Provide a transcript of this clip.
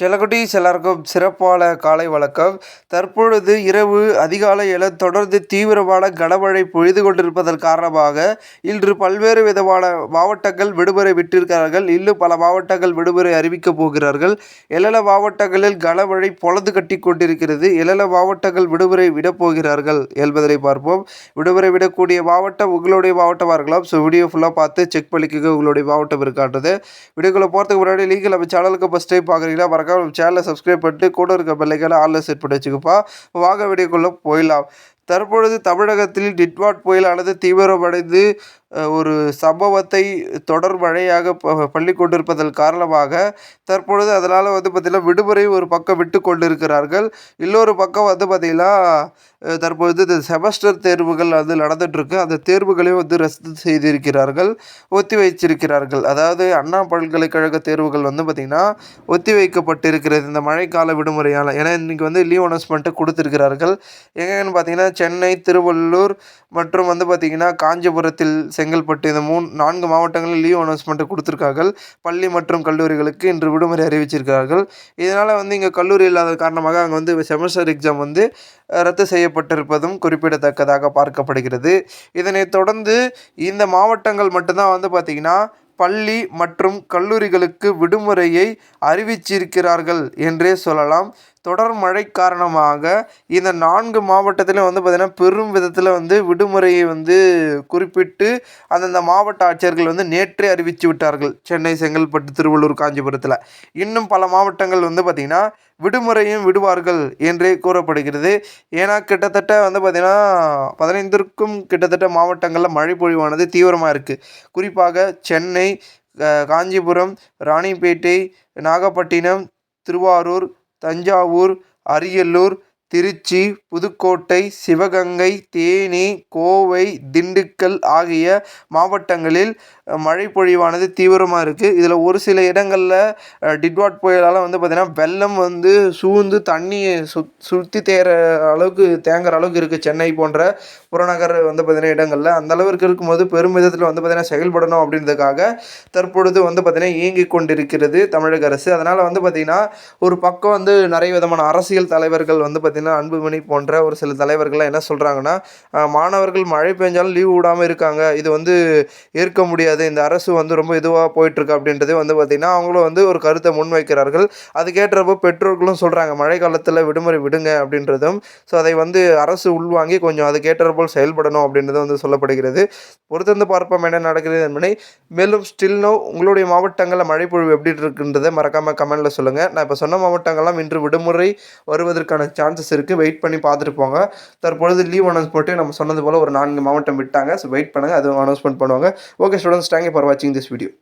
செல்லக்குட்டீஸ் எல்லாருக்கும் சிறப்பான காலை வணக்கம். தற்பொழுது இரவு அதிகாலை என தொடர்ந்து தீவிரமான கனமழை பொழிது கொண்டிருப்பதன் காரணமாக இன்று பல்வேறு விதமான மாவட்டங்கள் விடுமுறை விட்டிருக்கிறார்கள். இன்னும் பல மாவட்டங்கள் விடுமுறை அறிவிக்கப் போகிறார்கள். எல்லெல்ல மாவட்டங்களில் கனமழை பொழுது கட்டி கொண்டிருக்கிறது. எல்லெல்ல மாவட்டங்கள் விடுமுறை விடப் போகிறார்கள் என்பதனை பார்ப்போம். விடுமுறை விடக்கூடிய மாவட்டம் உங்களுடைய மாவட்டமாக இருக்கலாம் ஸோ வீடியோ ஃபுல்லாக பார்த்து செக் பண்ணிக்கோங்க உங்களுடைய மாவட்டம் இருக்கான்றது. வீடியோக்குள்ளே போகிறதுக்கு முன்னாடி நீங்கள் நம்ம சேனலுக்கு ஃபஸ்ட் டைம் பார்க்குறீங்களா மறக்க நம்ம சேனலை சப்ஸ்கிரைப் பண்ணிட்டு கூட இருக்க பெல்லைக்கான ஆன்லைன் செட் பண்ணி வச்சுக்கப்பா. வாங்க வீடியோக்குள்ளே போயிடலாம். தற்பொழுது தமிழகத்தில் டிட்வாட் புயலானது தீவிரமடைந்து ஒரு சம்பவத்தை தொடர் மழையாக ப- பள்ளி கொண்டிருப்பதன் காரணமாக தற்பொழுது அதனால் வந்து பார்த்திங்கன்னா விடுமுறை ஒரு பக்கம் விட்டு கொண்டிருக்கிறார்கள். இன்னொரு பக்கம் வந்து பார்த்திங்கன்னா தற்பொழுது இந்த செமஸ்டர் தேர்வுகள் வந்து நடந்துகிட்ருக்கு அந்த தேர்வுகளையும் வந்து ரத்து செய்திருக்கிறார்கள் ஒத்தி வைச்சிருக்கிறார்கள். அதாவது அண்ணா பல்கலைக்கழக தேர்வுகள் வந்து பார்த்திங்கன்னா ஒத்தி வைக்கப்பட்டிருக்கிறது. இந்த மழைக்கால விடுமுறையால். ஏன்னா இன்றைக்கி வந்து லீவ் அனௌன்ஸ்மெண்ட்டை கொடுத்துருக்கிறார்கள். எங்கன்னு பார்த்தீங்கன்னா சென்னை திருவள்ளூர் மற்றும் வந்து பார்த்திங்கன்னா காஞ்சிபுரத்தில் செங்கல்பட்டு இந்த மூணு நான்கு மாவட்டங்களில் லீவ் அனௌன்ஸ்மெண்ட் கொடுத்துருக்கார்கள். பள்ளி மற்றும் கல்லூரிகளுக்கு இன்று விடுமுறை அறிவிச்சிருக்கிறார்கள் இதனால் வந்து இங்கே கல்லூரி இல்லாத காரணமாக அங்கே வந்து செமஸ்டர் எக்ஸாம் வந்து ரத்து செய்யப்பட்டிருப்பதும் குறிப்பிடத்தக்கதாக பார்க்கப்படுகிறது. இதனைத் தொடர்ந்து இந்த மாவட்டங்கள் மட்டும்தான் வந்து பார்த்திங்கன்னா பள்ளி மற்றும் கல்லூரிகளுக்கு விடுமுறையை அறிவிச்சிருக்கிறார்கள் என்றே சொல்லலாம். தொடர் மழை காரணமாக இந்த நான்கு மாவட்டத்திலும் வந்து பார்த்திங்கன்னா பெரும் விதத்தில் வந்து விடுமுறையை வந்து குறிப்பிட்டு அந்தந்த மாவட்ட ஆட்சியர்கள் வந்து நேற்றே அறிவித்து விட்டார்கள். சென்னை செங்கல்பட்டு திருவள்ளூர் காஞ்சிபுரத்தில். இன்னும் பல மாவட்டங்கள் வந்து பார்த்திங்கன்னா விடுமுறையும் விடுவார்கள் என்றே கூறப்படுகிறது. ஏன்னா கிட்டத்தட்ட வந்து பார்த்திங்கன்னா பதினைந்திற்கும் கிட்டத்தட்ட மாவட்டங்களில் மழை பொழிவானது தீவிரமாக இருக்குது குறிப்பாக சென்னை காஞ்சிபுரம் ராணிப்பேட்டை நாகப்பட்டினம் திருவாரூர் தஞ்சாவூர் அரியலூர் திருச்சி புதுக்கோட்டை சிவகங்கை தேனி கோவை திண்டுக்கல் ஆகிய மாவட்டங்களில் மழை பொழிவானது தீவிரமாக இருக்குது இதில் ஒரு சில இடங்களில் டிட்வாட் புயலால் வந்து பார்த்திங்கன்னா வெள்ளம் வந்து சூழ்ந்து தண்ணியை சு சுற்றி தேர அளவுக்கு தேங்குற அளவுக்கு இருக்குது சென்னை போன்ற புறநகர் வந்து பார்த்திங்கன்னா இடங்களில். அந்த அளவிற்கு இருக்கும்போது பெரும் விதத்தில் வந்து பார்த்திங்கன்னா செயல்படணும் அப்படின்றதுக்காக தற்பொழுது வந்து பார்த்திங்கன்னா இயங்கி கொண்டிருக்கிறது தமிழக அரசு. அதனால் வந்து பார்த்திங்கன்னா ஒரு பக்கம் வந்து நிறைய விதமான அரசியல் தலைவர்கள் வந்து பார்த்திங்கன்னா அன்புமணி போன்ற ஒரு சில தலைவர்கள்லாம் என்ன சொல்கிறாங்கன்னா மாணவர்கள் மழை பெஞ்சாலும் லீவ் விடாமல் இருக்காங்க. இது வந்து ஏற்க முடியாது. இந்த அரசு வந்து ரொம்ப இதுவாக போயிட்டுருக்கு. அப்படின்றதே வந்து பார்த்திங்கன்னா அவங்களும் வந்து ஒரு கருத்தை முன்வைக்கிறார்கள். அதுக்கேற்றப்போ பெற்றோர்களும் சொல்கிறாங்க மழை காலத்தில் விடுமுறை விடுங்க அப்படின்றதும். ஸோ அதை வந்து அரசு உள்வாங்கி கொஞ்சம் அதுக்கேற்றாற்போல் செயல்படணும் அப்படின்றது வந்து சொல்லப்படுகிறது. பொறுத்திருந்து பார்ப்போம் என்ன நடக்கிறது என்பதை. மேலும் ஸ்டில் நோ உங்களுடைய மாவட்டங்களில் மழைப்பொழிவு எப்படி இருக்குன்றதை மறக்காமல் கமெண்ட்டில் சொல்லுங்கள் நான் இப்போ சொன்ன மாவட்டங்கள்லாம் இன்று விடுமுறை வருவதற்கான சான்சஸ் இருக்குது வெயிட் பண்ணி பார்த்துட்டு போங்க. தற்பொழுது லீவ் அனௌன்ஸ் போட்டு நம்ம சொன்னது போல் ஒரு நான்கு மாவட்டம் விட்டாங்க. ஸோ வெயிட் பண்ணுங்கள் அது அனௌன்ஸ்மெண்ட் பண்ணுவாங்க. Okay students thank you for வாட்சிங் திஸ் வீடியோ